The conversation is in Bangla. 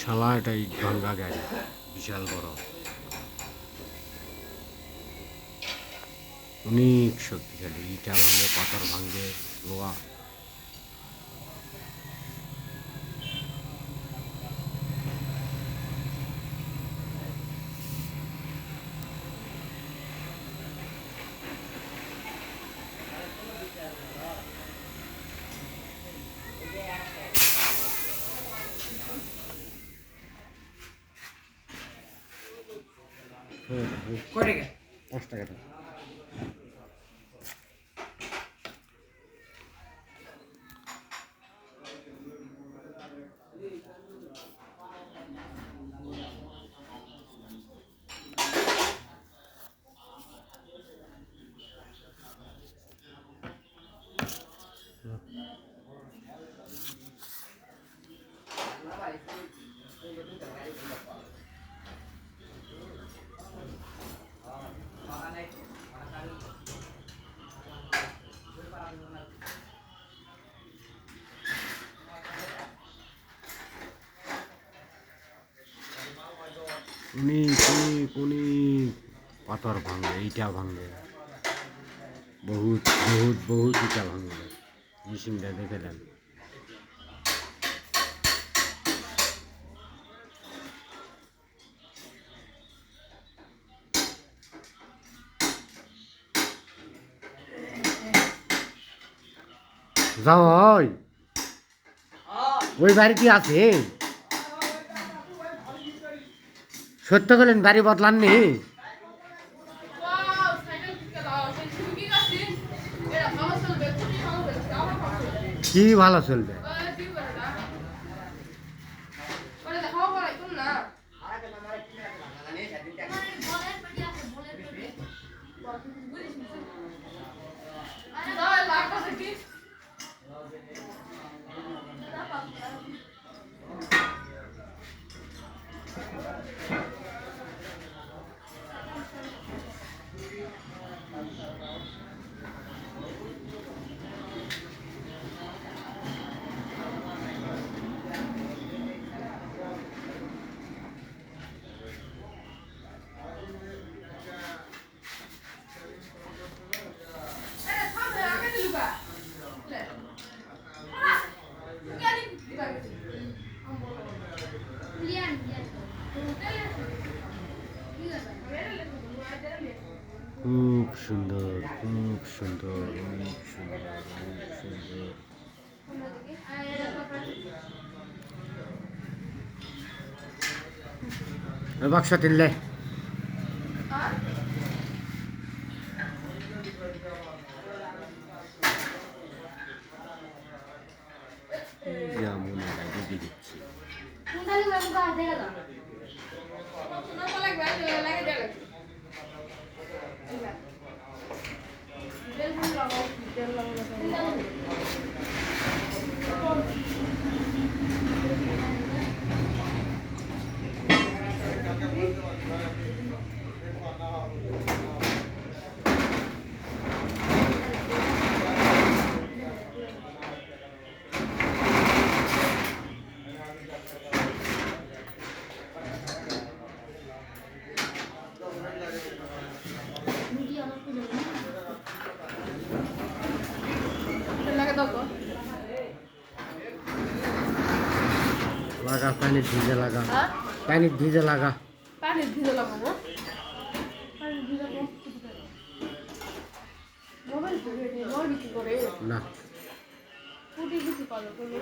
শালা এটা ইট গাড়ি বিশাল বড়। অনেক শক্তিশালী ইটা ভাঙে পাথর ভাঙবে লোহা কয় টাকা পাঁচ টাকা দাও। অনেক অনেক অনেক পাথর ভাঙবে ইটা ভাঙবে বহুত বহুত বহুত ইটা ভাঙবে মেশিনটা দেখে দেন যাও ওই। ওই বাড়ি কি আছে? চলবে আমার ভালো বদলাননি? কি ভালো চলবে? খুব সুন্দর খুব সুন্দর অনেক সুন্দর অনেক সুন্দর ওই বাক্স তিনলে যেমন আগে দিচ্ছি Thank you. লাগা পানির ভিজে লাগা। হ্যাঁ? পানির ভিজে লাগা। পানি ভিজে লাগাবো না? করে।